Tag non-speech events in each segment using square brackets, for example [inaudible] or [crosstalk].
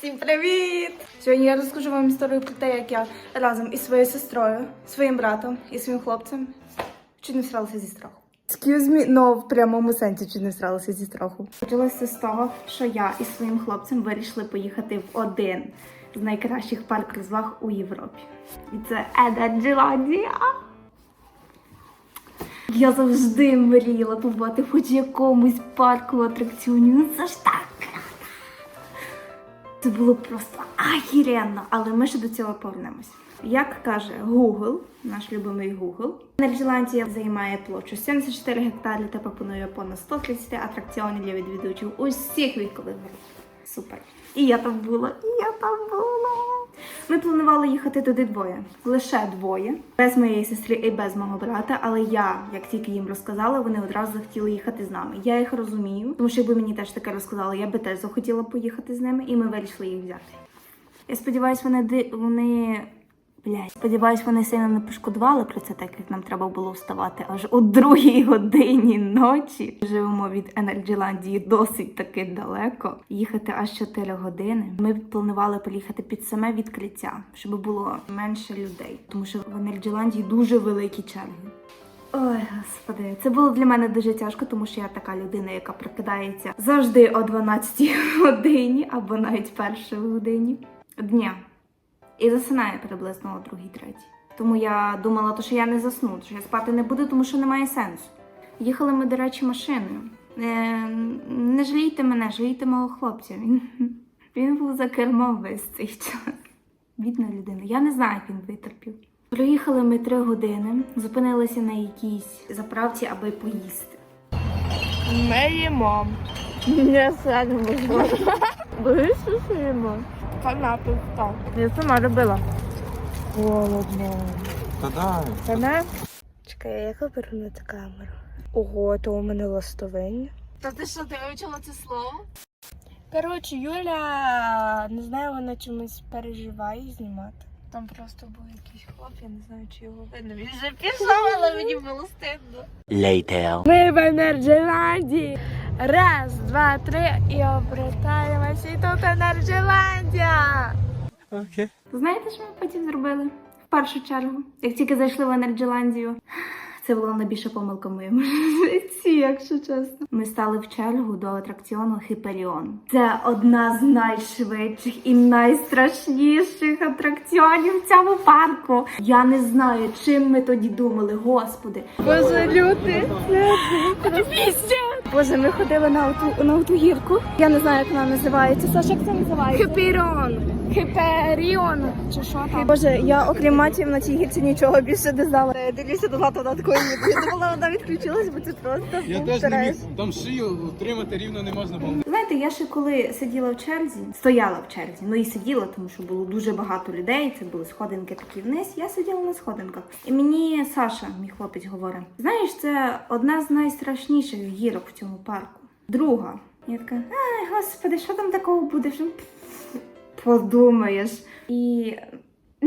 Всім привіт! Сьогодні я розкажу вам історію про те, як я разом із своєю сестрою, своїм братом і своїм хлопцем чуть не всралася зі страху. Excuse me, но в прямому сенсі чуть не всралася зі страху. Почалося з того, що я із своїм хлопцем вирішили поїхати в один з найкращих парк розваг у Європі. І це Енерджеландія. Я завжди мріяла побувати хоч якомусь парку атракціонів. Ну це ж так. Це було просто ахіренно, але ми ще до цього повернемось. Як каже Google, наш любимий Google, Нерджеландія займає площу 74 гектари та пропонує понад 130 атракціонів для відвідувачів усіх вікових груп. Супер. І я там була, і я там була. Ми планували їхати туди двоє, лише двоє, без моєї сестри і без мого брата. Але я, як тільки їм розказала, вони одразу захотіли їхати з нами. Я їх розумію, тому що якби мені теж таке розказали, я би теж захотіла поїхати з ними, і ми вирішили їх взяти. Я сподіваюся, вони вони. Блядь, сподіваюсь, вони сильно не пошкодували про це, так як нам треба було вставати аж о другій годині ночі. Живемо від Енерджеландії досить таки далеко. Їхати аж 4 години. Ми планували поїхати під саме відкриття, щоб було менше людей, тому що в Енерджеландії дуже великі черги. Ой, господи, це було для мене дуже тяжко, тому що я така людина, яка прокидається завжди о 12 [laughs] годині або навіть першій годині дня. І засинає приблизно о другій третій. Тому я думала, то, що я не засну, що я спати не буду, тому що немає сенсу. Їхали ми, до речі, машиною. Е, не жалійте мене, жалійте мого хлопця. Він, [laughs] він був за кермом весь цей час. Бідна людина. Я не знаю, як він витерпів. Проїхали ми три години, зупинилися на якійсь заправці, аби поїсти. Ми їмо. Не садимо. Їмо. Канапи встав. Я сама робила. Холодно. Та дай. Та не? Чекай, я як на цю камеру? Ого, то у мене ластовиння. Та ти що, ти вивчила це слово? Коротше, Юля, не знаю, вона чомусь переживає знімати. Там просто був якийсь хлоп, я не знаю, чи його видно. Він вже [laughs] пішов, але мені було стидно. Later. Ми в Енерджеландії. Раз, два, три і обертаємося. Енерджеландія. Окей. Знаєте, що ми потім зробили? В першу чергу, як тільки зайшли в Енерджеландію, це була найбільша помилка в моєму житті, якщо чесно. Ми стали в чергу до атракціону Хіперіон. Це одна з найшвидших і найстрашніших атракціонів в цьому парку. Я не знаю, чим ми тоді думали, господи. Боже, люди. Боже, ми ходили на оту, на оту гірку. Я не знаю, як вона називається. Саша, як це називається? Хиперіон. Хиперіон. Чи що там? Боже, я окрім матів на цій гірці нічого більше не знала. Я дивлюся назад, вона такої не Я думала, вона відключилась, бо це просто Я був теж не треш. міг, там шию утримати рівно не можна було. Знаєте, я ще коли сиділа в черзі, стояла в черзі, ну і сиділа, тому що було дуже багато людей. Це були сходинки такі вниз. Я сиділа на сходинках. І мені Саша, мій хлопець, говорить: знаєш, це одна з найстрашніших гірок в цьому парку. Друга. Я така, ай, господи, що там такого буде? Що... Подумаєш. І [laughs]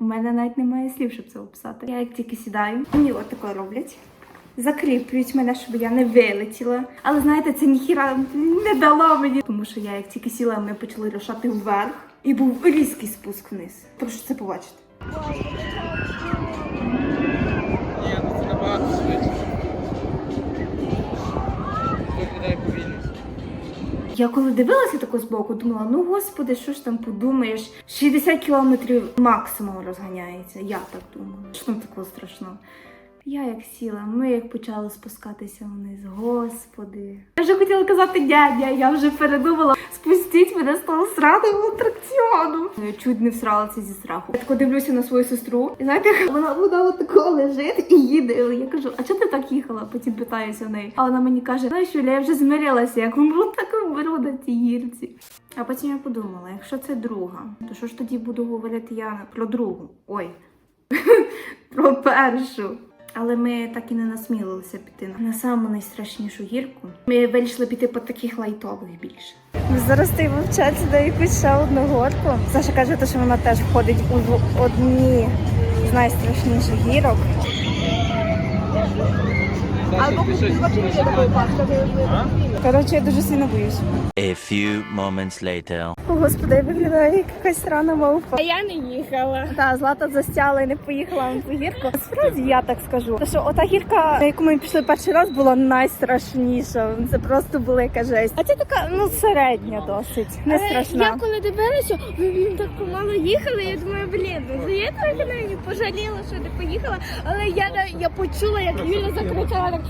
у мене, навіть немає слів, щоб це описати. Я як тільки сідаю, мені от таке роблять. Закріплюють мене, щоб я не вилетіла. Але знаєте, це ніхіра не дало мені. Тому що я як тільки сіла, ми почали рушати вверх, і був різкий спуск вниз. Прошу це побачити. Я коли дивилася тако збоку, думала, ну господи, що ж там подумаєш? 60 кілометрів максимум розганяється. Я так думала. Що там такого страшного? Я як сіла, ми як почали спускатися вниз. Господи. Я вже хотіла казати дядя, я вже передумала. Спустіть мене з того сраного атракціону. Я чуть не всралася зі страху. Я тако дивлюся на свою сестру. І знаєте, вона вона отако лежить і їде. Я кажу, а чого ти так їхала? Потім питаюся в неї. А вона мені каже, знаєш, Юля, я вже змирилася, як умру, так умру на цій гірці. А потім я подумала, якщо це друга, то що ж тоді буду говорити я про другу? Ой, [laughs] про першу. Але ми так і не насмілилися піти на саму найстрашнішу гірку. Ми вирішили піти по таких лайтових більше. Ми зараз ти вивчається до якусь ще одну горку. Саша каже, що вона теж входить у одні з найстрашніших гірок. Або. Коротше, я дуже сильно боюсь. A few moments later. О, господи, виглядає як якась странна мавпа. А я не їхала. Та злата застяла і не поїхала на ту гірку. Справді я так скажу. Тому що ота гірка, на яку ми пішли перший раз, була найстрашніша. Це просто була яка жесть. А це така ну середня досить, не страшна. Я коли дивилася, ви так помало їхали. Я думаю, блін, ну я трохи навіть пожаліла, що не поїхала. Але я я почула, як Юля закричала. «Я!»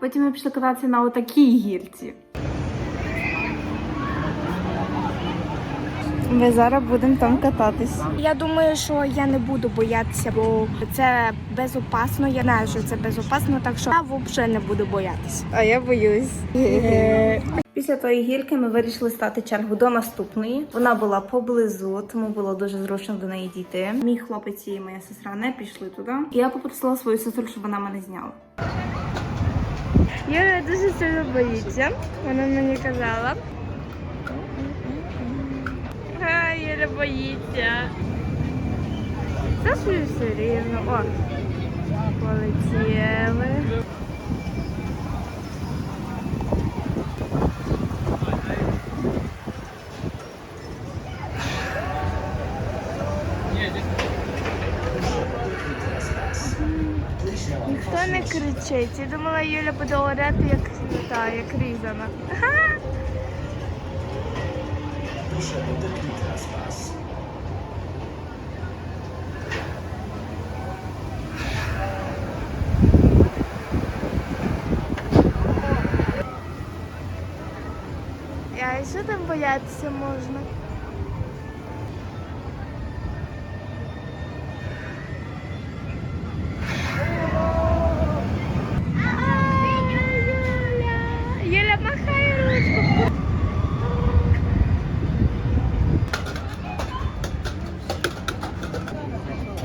Потім ми пішли кататися на отакій гірці. Ми зараз будемо там кататись. Я думаю, що я не буду боятися, бо це безопасно. Я знаю, що це безопасно, так що я взагалі не буду боятися. А я боюсь. Після тої гірки ми вирішили стати чергу до наступної. Вона була поблизу, тому було дуже зручно до неї дійти. Мій хлопець і моя сестра не пішли туди. І я попросила свою сестру, щоб вона мене зняла. Юля дуже сильно боїться. Вона мені казала. А, Юля боїться. Це все рівно. О, полетіли. Ніхто не кричить. Я думала, Юля буде орати, як, та, як різана. Ага. А що там боятися можна? Юля, Юля, махай ручку.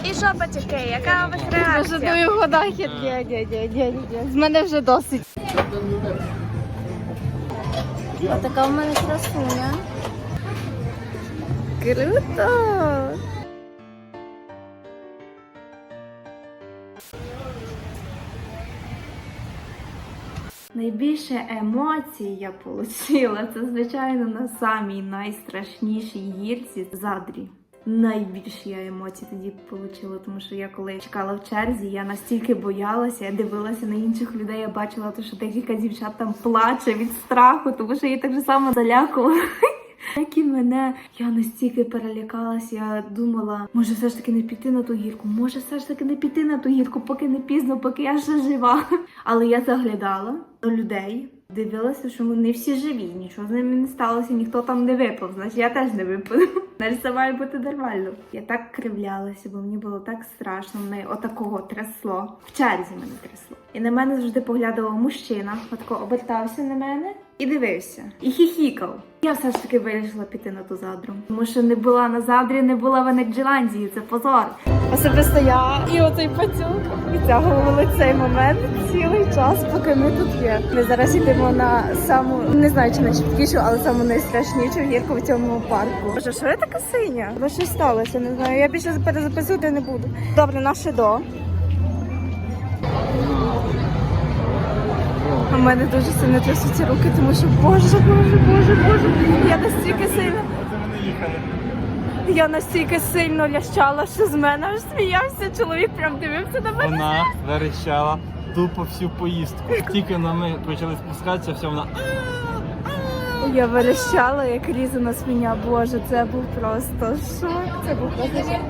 І що Жадую года хід. Ні, ні, ні, ні, ні. З мене вже досить. А така в мене красуня. Круто! Найбільше емоцій я отримала, це, звичайно, на самій найстрашнішій гірці задрі. Найбільше я емоцій тоді отримала, тому що я коли чекала в черзі, я настільки боялася, я дивилася на інших людей, я бачила, що декілька дівчат там плаче від страху, тому що її так же само залякували. [laughs] Як і мене, я настільки перелякалася, я думала, може все ж таки не піти на ту гірку, може все ж таки не піти на ту гірку, поки не пізно, поки я ще жива. Але я заглядала до людей, дивилася, що вони всі живі, нічого з ними не сталося, ніхто там не випав, значить я теж не випаду. [laughs] Все має бути нормально. Я так кривлялася, бо мені було так страшно, мене отакого трясло. В черзі мене трясло. І на мене завжди поглядував мужчина, отако обертався на мене і дивився, і хіхікав. Я все ж таки вирішила піти на ту задру, тому що не була на задрі, не була в Енерджеландії, це позор. Особисто я і оцей пацюк відтягували цей момент цілий час, поки ми тут є. Ми зараз йдемо на саму не знаю, чи найшвидкішу, але саму найстрашнішу гірку в цьому парку. Боже, що я така синя? Бо щось сталося, не знаю. Я більше перезаписувати не буду. Добре, наше до. У мене дуже сильно трясуться руки, тому що боже, боже, боже, боже, я настільки сильно. Я настільки сильно лящала, що з мене аж сміявся. Чоловік прям дивився на мене. Вона верещала тупо всю поїздку. Тільки на ми почали спускатися, все вона. Я верещала, як різана свиня. Боже, це був просто шок. Це був просто шок.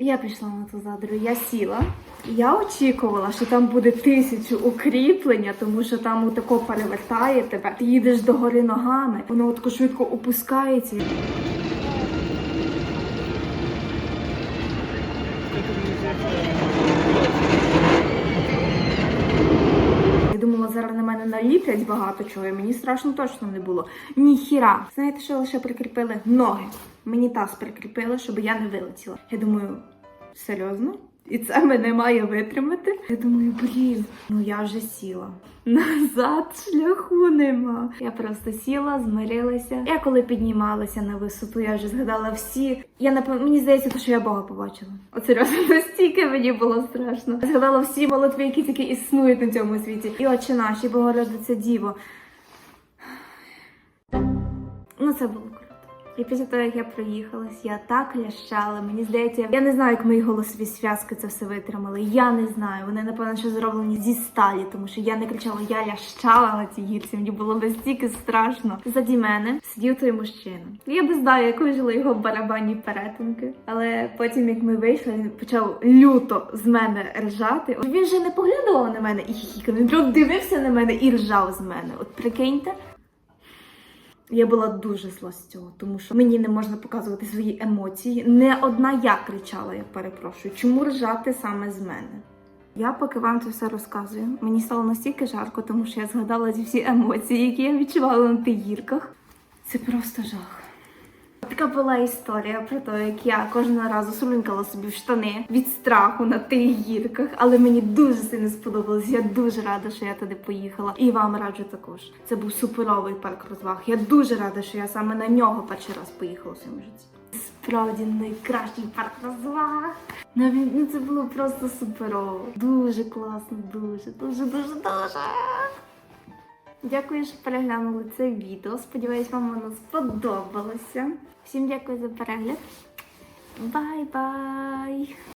Я пішла на ту задру, я сіла. Я очікувала, що там буде тисячу укріплення, тому що там отако перевертає тебе. Ти їдеш догори ногами, воно отако швидко опускається. Я думала, зараз на мене наліплять багато чого, і мені страшно точно не було. Ніхіра. Знаєте, що лише прикріпили? Ноги. Мені таз прикріпили, щоб я не вилетіла. Я думаю, серйозно? І це мене має витримати. Я думаю, блін, ну я вже сіла. Назад шляху нема. Я просто сіла, змирилася. Я коли піднімалася на висоту, я вже згадала всі. Я напевно, мені здається, що я Бога побачила. От серйозно, [laughs] настільки мені було страшно. Я згадала всі молитви, які тільки існують на цьому світі. І Отче наш, і Богородиця Діво. Ну, це було круто. І після того, як я проїхалась, я так лящала. Мені здається, я не знаю, як мої голосові зв'язки це все витримали. Я не знаю. Вони, напевно, що зроблені зі сталі, тому що я не кричала, я лящала на цій гірці. Мені було настільки страшно. Заді мене сидів той мужчина. Я не знаю, як вижили його барабанні перетинки. Але потім, як ми вийшли, він почав люто з мене ржати. Він же не поглядав на мене і хіхікав. Він дивився на мене і ржав з мене. От прикиньте. Я була дуже зла з цього, тому що мені не можна показувати свої емоції. Не одна я кричала, я перепрошую. Чому ржати саме з мене? Я поки вам це все розказую. Мені стало настільки жарко, тому що я згадала ці всі емоції, які я відчувала на тих гірках. Це просто жах. Така була історія про те, як я кожного разу сулінкала собі в штани від страху на тих гірках, але мені дуже сильно сподобалось. Я дуже рада, що я туди поїхала. І вам раджу також. Це був суперовий парк розваг. Я дуже рада, що я саме на нього перший раз поїхала в своєму житті. Справді найкращий парк розваг. Ну, це було просто суперово. Дуже класно, дуже, дуже, дуже, дуже. Дякую, що переглянули це відео. Сподіваюсь, вам воно сподобалося. Всім дякую за перегляд. Бай-бай!